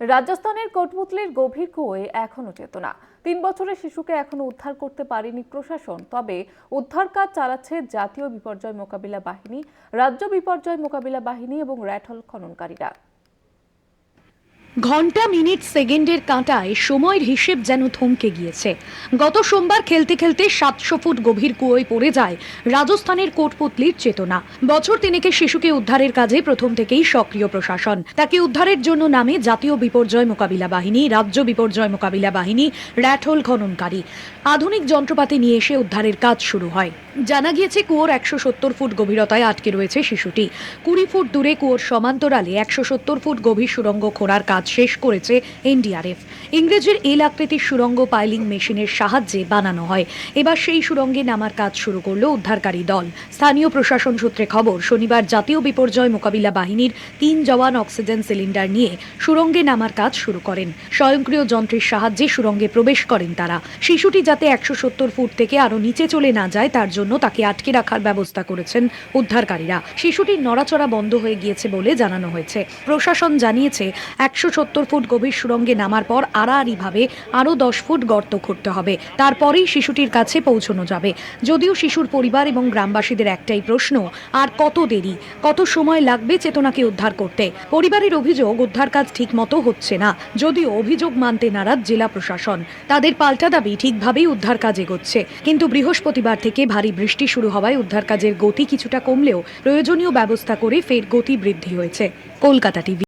রাজস্থানের কোটপুতলির গভীর কুয়ে এখনও চেতনা। তিন বছরের শিশুকে এখনও উদ্ধার করতে পারেনি প্রশাসন, তবে উদ্ধার কাজ চালাচ্ছে জাতীয় বিপর্যয় মোকাবিলা বাহিনী, রাজ্য বিপর্যয় মোকাবিলা বাহিনী এবং র্যাটল খননকারীরা। ঘণ্টা মিনিট সেকেন্ডের কাঁটায় সময়ের হিসেব যেন থমকে গিয়েছে। গত সোমবার খেলতে খেলতে সাতশো ফুট গভীর কুয়োয় পড়ে যায় রাজস্থানের কোটপুতলির চেতনা। বছর তিনেকের শিশুকে উদ্ধারের কাজে প্রথম থেকেই সক্রিয় প্রশাসন। তাকে উদ্ধারের জন্য নামে জাতীয় বিপর্যয় মোকাবিলা বাহিনী, রাজ্য বিপর্যয় মোকাবিলা বাহিনী র্যাটহোল খননকারী। আধুনিক যন্ত্রপাতি নিয়ে এসে উদ্ধারের কাজ শুরু হয়। জানা গিয়েছে, কুয়োর একশো সত্তর ফুট গভীরতায় আটকে রয়েছে শিশুটি। কুড়ি ফুট দূরে কুয়োর সমান্তরালে একশো সত্তর ফুট গভীর সুড়ঙ্গ খোঁড়ার কাজ শেষ করেছে এনডিআরএফ। ইংরেজের এল আকৃতির সুড়ঙ্গ পাইলিং মেশিনের সাহায্যে বানানো হয়। এবার সেই সুড়ঙ্গে নামার কাজ শুরু করল উদ্ধারকারী দল। স্থানীয় প্রশাসন সূত্রে খবর, শনিবার জাতীয় বিপর্যয় মোকাবিলা বাহিনীর তিন জওয়ান অক্সিজেন সিলিন্ডার নিয়ে সুড়ঙ্গে নামার কাজ শুরু করেন। স্বয়ংক্রিয় যন্ত্রের সাহায্যে সুরঙ্গে প্রবেশ করেন তারা। শিশুটি যাতে একশো সত্তর ফুট থেকে আরও নিচে চলে না যায়, তার জন্য তাকে আটকে রাখার ব্যবস্থা করেছেন উদ্ধারকারীরা। শিশুটির নড়াচড়া বন্ধ হয়ে গিয়েছে বলে জানানো হয়েছে। প্রশাসন জানিয়েছে, একশো সত্তর ফুট গভীর সুড়ঙ্গে নামার পর আড়াআড়িভাবে আরও দশ ফুট গর্ত খুঁড়তে হবে। তারপরেই শিশুটির কাছে পৌঁছানো যাবে। যদিও শিশুর পরিবার এবং গ্রামবাসীদের একটাই প্রশ্ন, আর কত দেরি? কত সময় লাগবে চেতনাকে উদ্ধার করতে? পরিবারের অভিযোগ, উদ্ধার কাজ ঠিক মতো হচ্ছে না। যদিও অভিযোগ মানতে নারাজ জেলা প্রশাসন। তাদের পাল্টা দাবি ঠিকভাবেই উদ্ধার কাজ এগোচ্ছে। কিন্তু বৃহস্পতিবার থেকে ভারী বৃষ্টি শুরু হওয়ায় উদ্ধার কাজের গতি কিছুটা কমলেও প্রয়োজনীয় ব্যবস্থা করে ফের গতি বৃদ্ধি হয়েছে। কলকাতা টিভি